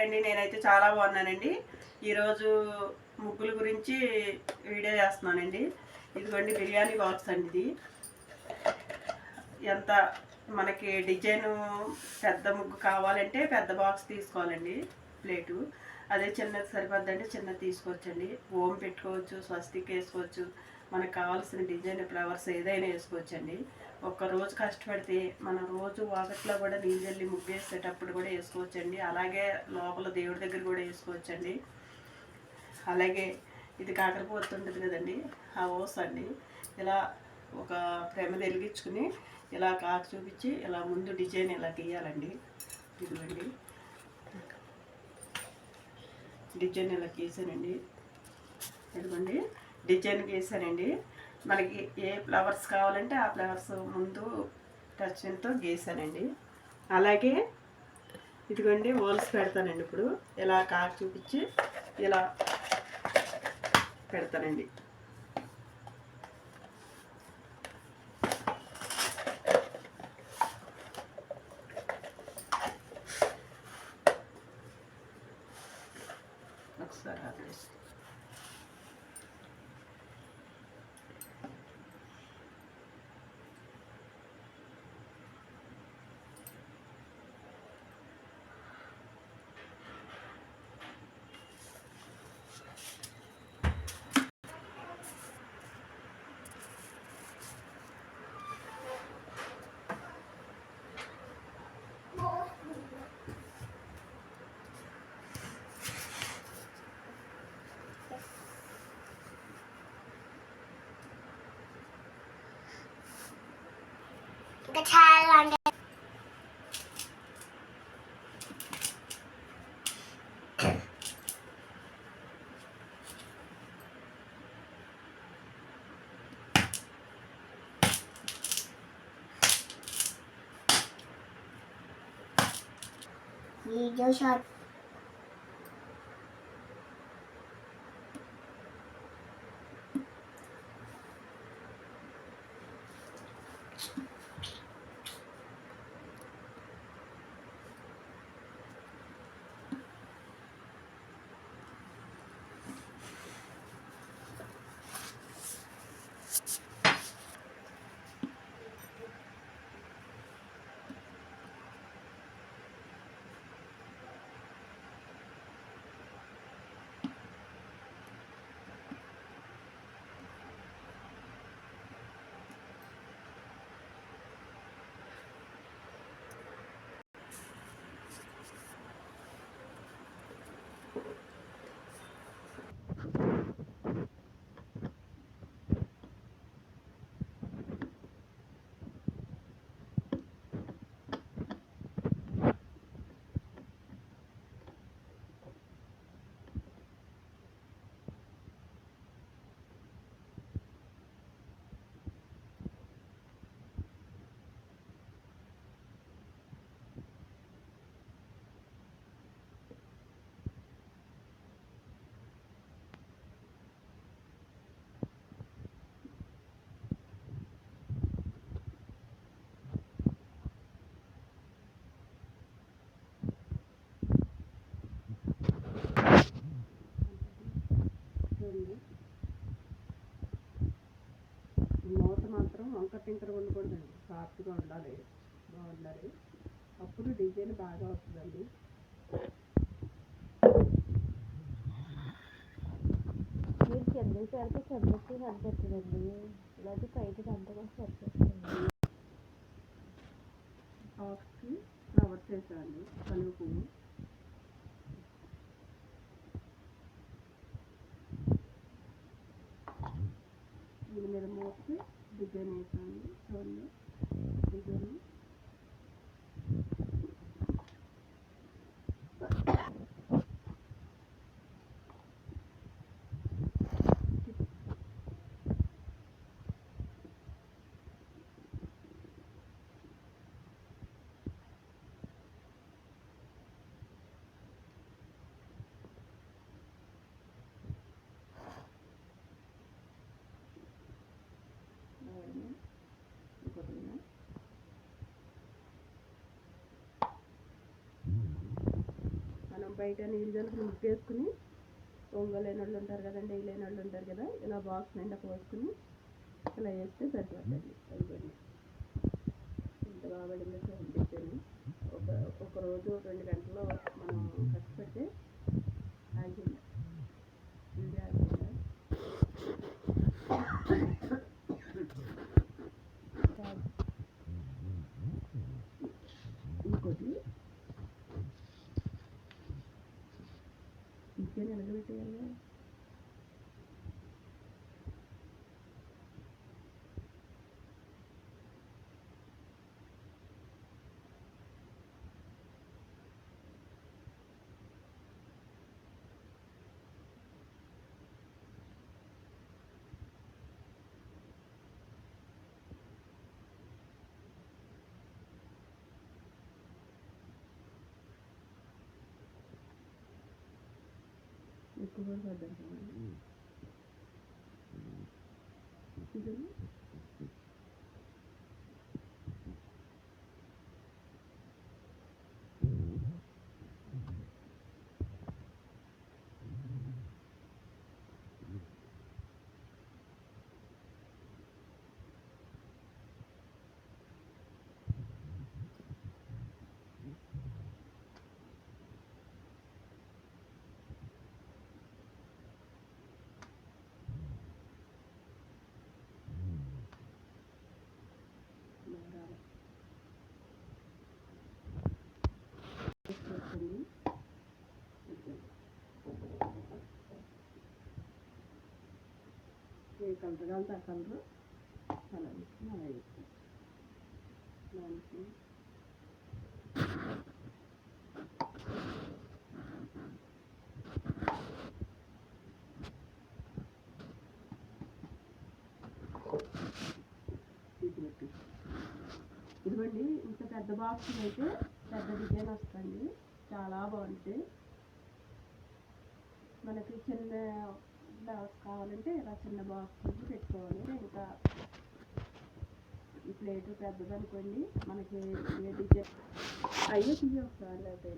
బాగున్నారండి నేనైతే చాలా బాగున్నానండి. ఈరోజు ముగ్గుల గురించి వీడియో చేస్తున్నానండి. ఇదిగోండి బిర్యానీ బాక్స్ అండి ఇది. ఎంత మనకి డిజైన్ పెద్ద ముగ్గు కావాలంటే పెద్ద బాక్స్ తీసుకోవాలండి ప్లేటు. అదే చిన్నది సరిపోద్దంటే చిన్నది తీసుకోవచ్చండి. ఓం పెట్టుకోవచ్చు స్వస్తిక్ వేసుకోవచ్చు. మనకు కావాల్సిన డిజైన్ ఫ్లవర్స్ ఏదైనా వేసుకోవచ్చండి. రోజు కష్టపడితే మనం రోజు వాకట్లో కూడా నీళ్ళల్లి ముగ్గేసేటప్పుడు కూడా వేసుకోవచ్చండి. అలాగే లోపల దేవుడి దగ్గర కూడా వేసుకోవచ్చండి. అలాగే ఇది కాకరపోతు ఉంటుంది కదండి ఆ ఓస్ అండి. ఇలా ఒక ప్రేమ వెలిగించుకుని ఇలా కాకు చూపించి ఇలా ముందు డిజైన్ ఇలా గీయాలండి. ఇదిగోండి. డిజైన్ ఇలా గీసానండి. ఇదిగోండి. డిజైన్ గీసానండి. మనకి ఏ ఫ్లవర్స్ కావాలంటే ఆ ఫ్లవర్స్ ముందు టచ్తో గీసానండి. అలాగే ఇదిగోండి హోల్స్ పెడతానండి ఇప్పుడు. ఇలా కాకు చూపించి ఇలా పెడతానండి. ఒకసారి ఆపేసి ఇంకా చాలా అంటే వీడియో షాట్ టింకర ఉండకూడదండి సాఫ్ట్గా ఉండాలి. బాగుండాలి. అప్పుడు డిజైన్ బాగా వస్తుందండి. మీరు కిందకి పెడితే కిందకి సరిపోతుందండి ఇలాంటి పైకి అంతగా సరిపోతుంది. హాఫ్కి ఫ్లవర్స్ వేసాను కలువ పువ్వు దీని మీద మోసి డిజైన్ వేసాను చూడండి డిజైన్ బయట నీళ్ళు కనుక ముగ్గేసుకుని పొంగలేని వాళ్ళు ఉంటారు కదండి వేయలేని వాళ్ళు ఉంటారు కదా ఇలా బాక్స్ నిండా పోసుకుని ఇలా వేస్తే సరిపోతుంది. అయిపోయింది. ఎంత బాగా పడిందో చూడండి. ఒక ఒక రోజు రెండు గంటల్లో మనం కష్టపడితే ఆగిందా. ఇది ఆగిందా? Amen. ఎక్కువ పడ్డాను ఏ కలర్ కావాలంటే ఆ కలరు అలా వేస్తాం దానికి ఇదిగోండి ఇంత పెద్ద బాక్స్ అయితే పెద్ద డిజైన్ వస్తుంది. చాలా బాగుంటుంది. మనకి చిన్న బాక్స్ కావాలంటే ఇలా చిన్న బాక్స్ పెట్టుకోవాలి. ఇంకా ఈ ప్లేట్ పెద్దది అనుకోండి మనకి ఏ డిజైన్ అయ్యే తీయ ఒకసారి అయితే